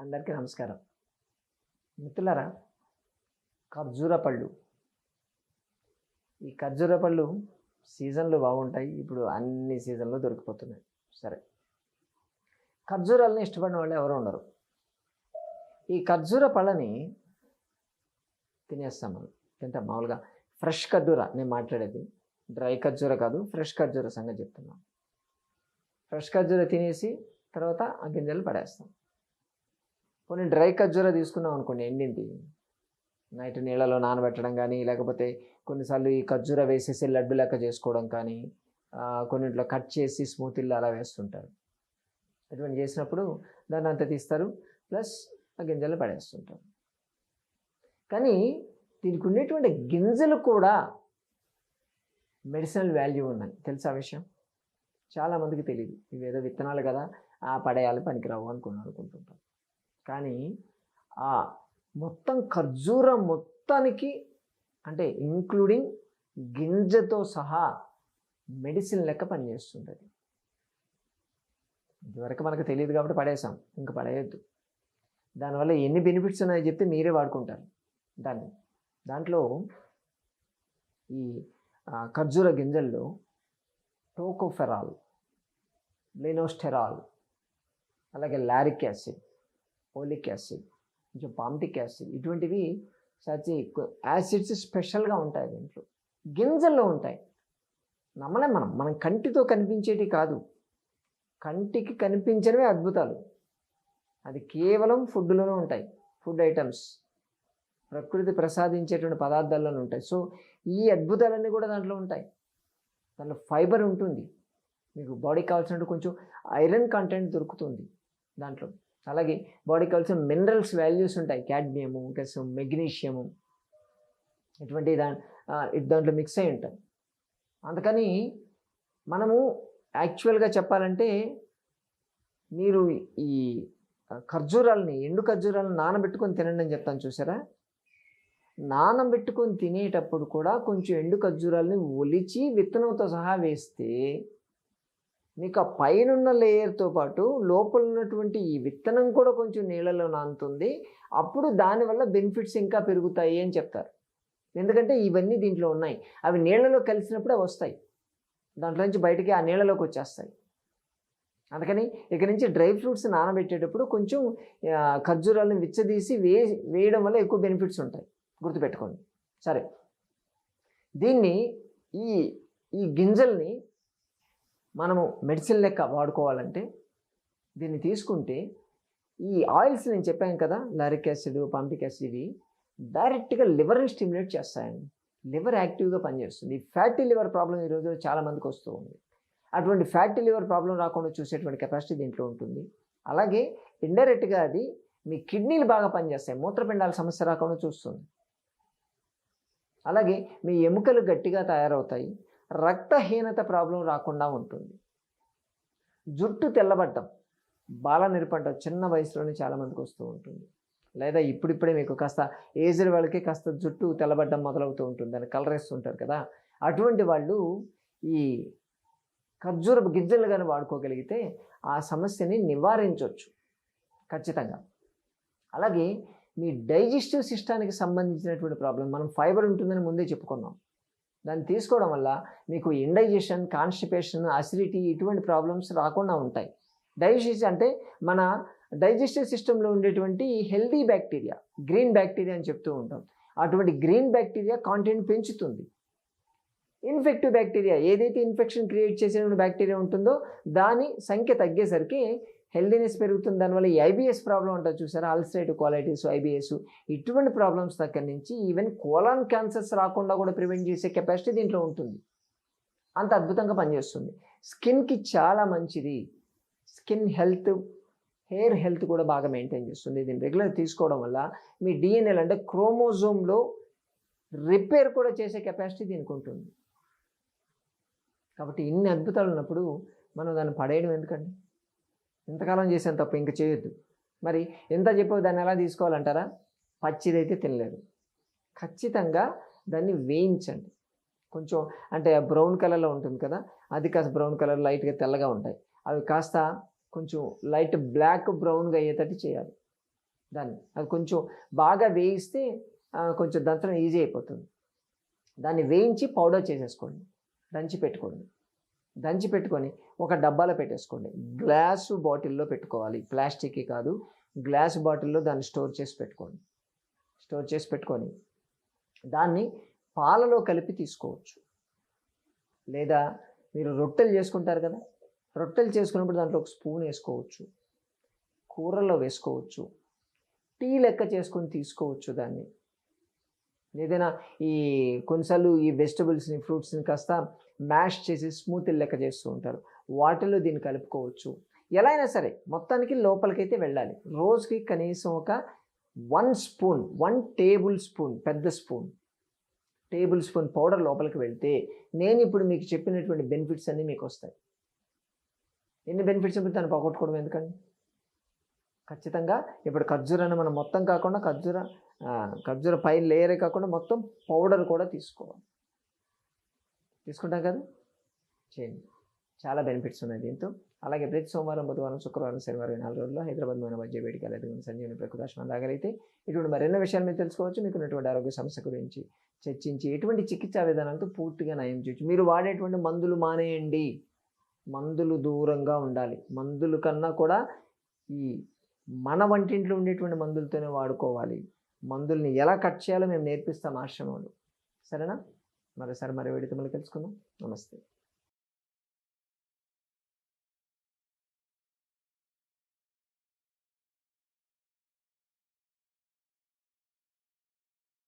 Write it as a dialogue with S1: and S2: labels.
S1: అందరికీ నమస్కారం. మిత్రులారా ఖర్జూర పళ్ళు. ఈ ఖర్జూర పళ్ళు సీజన్లు బాగుంటాయి. ఇప్పుడు అన్ని సీజన్లో దొరికిపోతున్నాయి. సరే. ఖర్జూరాలని ఇష్టపడిన వాళ్ళు ఎవరు ఉండరు. ఈ ఖర్జూర పళ్ళని తినేస్తాం మనం. తింటాం. మామూలుగా ఫ్రెష్ ఖర్జూర నేను మాట్లాడేది డ్రై ఖర్జూర కాదు ఫ్రెష్ ఖర్జూర సంగతి చెప్తున్నాను. ఫ్రెష్ ఖర్జూర తినేసి తర్వాత ఆ గింజలు పడేస్తాం. కొన్ని డ్రై ఖర్జూర తీసుకున్నాం అనుకోండి ఎండింది. నైట్ నీళ్ళలో నానబెట్టడం కానీ లేకపోతే కొన్నిసార్లు ఈ ఖర్జూర వేసేసి లడ్డు లెక్క చేసుకోవడం కానీ కొన్నిట్లో కట్ చేసి స్మూతీల్లో అలా వేస్తుంటారు. అటువంటి చేసినప్పుడు దాన్ని అంత తీస్తారు. ప్లస్ ఆ గింజలు పడేస్తుంటారు. కానీ దీనికి ఉండేటువంటి గింజలు కూడా మెడిసినల్ వాల్యూ ఉన్నాయి. తెలుసా విషయం? చాలామందికి తెలియదు ఇవి ఏదో విత్తనాలు కదా ఆ పడేయాలి పనికిరావు అనుకుని అనుకుంటుంటాం కానీ ఆ మొత్తం ఖర్జూర మొత్తానికి అంటే ఇంక్లూడింగ్ గింజతో సహా మెడిసిన్ లెక్క పనిచేస్తుంది అది ఇదివరకు మనకు తెలియదు కాబట్టి పడేసాం ఇంకా పడేయద్దు. దానివల్ల ఎన్ని బెనిఫిట్స్ ఉన్నాయో చెప్తే మీరే వాడుకుంటారు దాన్ని. దాంట్లో ఈ ఖర్జూర గింజల్లో టోకోఫెరాల్ లినోస్టెరాల్ అలాగే లారిక్ యాసిడ్ ఓలిక్ యాసిడ్ కొంచెం పామిటిక్ యాసిడ్ ఇటువంటివి సచి యాసిడ్స్ స్పెషల్గా ఉంటాయి దీంట్లో. గింజల్లో ఉంటాయి. నమ్మలే మనం. మనం కంటితో కనిపించేటి కాదు. కంటికి కనిపించడమే అద్భుతాలు. అది కేవలం ఫుడ్లోనే ఉంటాయి. ఫుడ్ ఐటమ్స్ ప్రకృతి ప్రసాదించేటువంటి పదార్థాల్లోనే ఉంటాయి. సో ఈ అద్భుతాలన్నీ కూడా దాంట్లో ఉంటాయి. దాంట్లో ఫైబర్ ఉంటుంది. మీకు బాడీకి కావాల్సినట్టు కొంచెం ఐరన్ కంటెంట్ దొరుకుతుంది దాంట్లో. అలాగే బాడీకి కావాల్సిన మినరల్స్ వాల్యూస్ ఉంటాయి. క్యాడ్మియము ఇంకా మెగ్నీషియము ఇటువంటి దా దాంట్లో మిక్స్ అయి ఉంటాయి. అందుకని మనము యాక్చువల్గా చెప్పాలంటే మీరు ఈ ఖర్జూరాలని ఎండు ఖర్జూరాలను నానబెట్టుకొని తినండి అని చెప్తాను చూసారా? నానబెట్టుకొని తినేటప్పుడు కూడా కొంచెం ఎండు ఖర్జూరాలని ఒలిచి విత్తనంతో సహా వేస్తే మీకు ఆ పైనున్న లేయర్తో పాటు లోపల ఉన్నటువంటి ఈ విత్తనం కూడా కొంచెం నీళ్ళలో నానుతుంది. అప్పుడు దానివల్ల బెనిఫిట్స్ ఇంకా పెరుగుతాయి అని చెప్తారు. ఎందుకంటే ఇవన్నీ దీంట్లో ఉన్నాయి. అవి నీళ్ళలో కలిసినప్పుడే వస్తాయి. దాంట్లో నుంచి బయటికి ఆ నీళ్ళలోకి వచ్చేస్తాయి. అందుకని ఇక నుంచి డ్రై ఫ్రూట్స్ నానబెట్టేటప్పుడు కొంచెం ఖర్జూరాలను విచ్చదీసి వే వేయడం వల్ల ఎక్కువ బెనిఫిట్స్ ఉంటాయి. గుర్తుపెట్టుకోండి. సరే. దీన్ని ఈ ఈ గింజల్ని మనము మెడిసిన్ లెక్క వాడుకోవాలంటే దీన్ని తీసుకుంటే ఈ ఆయిల్స్ నేను చెప్పాను కదా లారిక్ యాసిడ్ పాంపిక్ యాసిడ్ ఇవి డైరెక్ట్గా లివర్ని స్టిమ్యులేట్ చేస్తాయండి. లివర్ యాక్టివ్గా పనిచేస్తుంది. ఫ్యాటీ లివర్ ప్రాబ్లం ఈ రోజు వస్తూ ఉంది. అటువంటి ఫ్యాటీ లివర్ ప్రాబ్లం రాకుండా చూసేటువంటి కెపాసిటీ దీంట్లో ఉంటుంది. అలాగే ఇండైరెక్ట్గా అది మీ కిడ్నీలు బాగా పనిచేస్తాయి. మూత్రపిండాల సమస్య రాకుండా చూస్తుంది. అలాగే మీ ఎముకలు గట్టిగా తయారవుతాయి. రక్తహీనత ప్రాబ్లం రాకుండా ఉంటుంది. జుట్టు తెల్లబడ్డం బాల నిరుపడ్డం చిన్న వయసులోనే చాలామందికి వస్తూ ఉంటుంది. లేదా ఇప్పుడిప్పుడే మీకు కాస్త ఏజ్డ్ వాళ్ళకి కాస్త జుట్టు తెల్లబడ్డం మొదలవుతూ ఉంటుంది. అని కలర్ వేస్తుంటారు కదా. అటువంటి వాళ్ళు ఈ ఖర్జూరపు గింజలు కానీ వాడుకోగలిగితే ఆ సమస్యని నివారించవచ్చు ఖచ్చితంగా. అలాగే మీ డైజెస్టివ్ సిస్టానికి సంబంధించినటువంటి ప్రాబ్లం మనం ఫైబర్ ఉంటుందని ముందే చెప్పుకున్నాం. దాన్ని తీసుకోవడం వల్ల మీకు ఇండైజెషన్ కాన్స్టిపేషన్ అసిడిటీ ఇటువంటి ప్రాబ్లమ్స్ రాకుండా ఉంటాయి. డైజెషన్ అంటే మన డైజెస్టివ్ సిస్టంలో ఉండేటువంటి హెల్దీ బ్యాక్టీరియా గ్రీన్ బ్యాక్టీరియా అని చెప్తూ ఉంటాం. అటువంటి గ్రీన్ బ్యాక్టీరియా కాంటెంట్ పెంచుతుంది. ఇన్ఫెక్టివ్ బ్యాక్టీరియా ఏదైతే ఇన్ఫెక్షన్ క్రియేట్ చేసిన బ్యాక్టీరియా ఉంటుందో దాని సంఖ్య తగ్గేసరికి హెల్దీనెస్ పెరుగుతుంది. దానివల్ల ఈ ఐబిఎస్ ప్రాబ్లం ఉంటుంది చూసారా? అల్సరేటివ్ క్వాలిటీస్ ఐబిఎస్ ఇటువంటి ప్రాబ్లమ్స్ దగ్గర నుంచి ఈవెన్ కోలాన్ క్యాన్సర్స్ రాకుండా కూడా ప్రివెంట్ చేసే కెపాసిటీ దీంట్లో ఉంటుంది. అంత అద్భుతంగా పనిచేస్తుంది. స్కిన్కి చాలా మంచిది. స్కిన్ హెల్త్ హెయిర్ హెల్త్ కూడా బాగా మెయింటైన్ చేస్తుంది. దీన్ని రెగ్యులర్ తీసుకోవడం వల్ల మీ డిఎన్ఎల్ అంటే క్రోమోజోమ్లో రిపేర్ కూడా చేసే కెపాసిటీ దీనికి ఉంటుంది. కాబట్టి ఇన్ని అద్భుతాలు ఉన్నప్పుడు మనం దాన్ని పడేయడం ఎందుకండి? ఇంతకాలం చేసాను తప్ప ఇంక చేయొద్దు. మరి ఎంత చెప్పు దాన్ని ఎలా తీసుకోవాలంటారా? పచ్చిదైతే తినలేదు. ఖచ్చితంగా దాన్ని వేయించండి. కొంచెం అంటే బ్రౌన్ కలర్లో ఉంటుంది కదా అది కాస్త బ్రౌన్ కలర్ లైట్గా తెల్లగా ఉంటాయి. అవి కాస్త కొంచెం లైట్ బ్లాక్ బ్రౌన్గా అయ్యేటట్టు చేయాలి దాన్ని. అది కొంచెం బాగా వేయిస్తే కొంచెం దంచడం ఈజీ అయిపోతుంది. దాన్ని వేయించి పౌడర్ చేసేసుకోండి. దంచి పెట్టుకోండి. దంచి పెట్టుకొని ఒక డబ్బాలో పెట్టేసుకోండి. గ్లాసు బాటిల్లో పెట్టుకోవాలి. ప్లాస్టిక్కి కాదు గ్లాస్ బాటిల్లో దాన్ని స్టోర్ చేసి పెట్టుకోండి. స్టోర్ చేసి పెట్టుకొని దాన్ని పాలలో కలిపి తీసుకోవచ్చు. లేదా మీరు రొట్టెలు చేసుకుంటారు కదా రొట్టెలు చేసుకున్నప్పుడు దాంట్లో ఒక స్పూన్ వేసుకోవచ్చు. కూరల్లో వేసుకోవచ్చు. టీ లెక్క చేసుకొని తీసుకోవచ్చు దాన్ని. ఏదైనా ఈ కొన్నిసార్లు ఈ వెజిటబుల్స్ని ఫ్రూట్స్ని కాస్త మ్యాష్ చేసి స్మూత్ లెక్క చేస్తూ ఉంటారు. వాటిలో దీన్ని కలుపుకోవచ్చు. ఎలా అయినా సరే మొత్తానికి లోపలికైతే వెళ్ళాలి. రోజుకి కనీసం ఒక one spoon one tablespoon పెద్ద స్పూన్ టేబుల్ స్పూన్ పౌడర్ లోపలికి వెళ్తే నేను ఇప్పుడు మీకు చెప్పినటువంటి బెనిఫిట్స్ అన్నీ మీకు వస్తాయి. ఎన్ని బెనిఫిట్స్ ఇప్పుడు దాన్ని పోగొట్టుకోవడం ఎందుకండి? ఖచ్చితంగా ఇప్పుడు ఖర్జూరాన్ని మనం మొత్తం కాకుండా ఖర్జూర ఖర్జూర పై లేయరే కాకుండా మొత్తం పౌడర్ కూడా తీసుకోవాలి. తీసుకుంటాం కదా? చేయండి. చాలా బెనిఫిట్స్ ఉన్నాయి దీంతో. అలాగే ప్రతి సోమవారం బుధవారం శుక్రవారం శనివారం నాలుగు రోజుల్లో హైదరాబాద్ మన మధ్య వేడిక ఎదుగుని సంజీవని ప్రకృతాశ్రమం తాగలిగితే ఇటువంటి మరెన్నో విషయాలు మీరు తెలుసుకోవచ్చు. మీకు ఉన్నటువంటి ఆరోగ్య సమస్య గురించి చర్చించి ఎటువంటి చికిత్సా విధానాలతో పూర్తిగా నయం చేయొచ్చు. మీరు వాడేటువంటి మందులు మానేయండి. మందులు దూరంగా ఉండాలి. మందులు కన్నా కూడా ఈ మన వంటింట్లో ఉండేటువంటి మందులతోనే వాడుకోవాలి. మందుల్ని ఎలా కట్ చేయాలో మేము నేర్పిస్తాం ఆశ్రమంలో. సరేనా? మరోసారి మరో వేడితో మళ్ళీ తెలుసుకుందాం నమస్తే.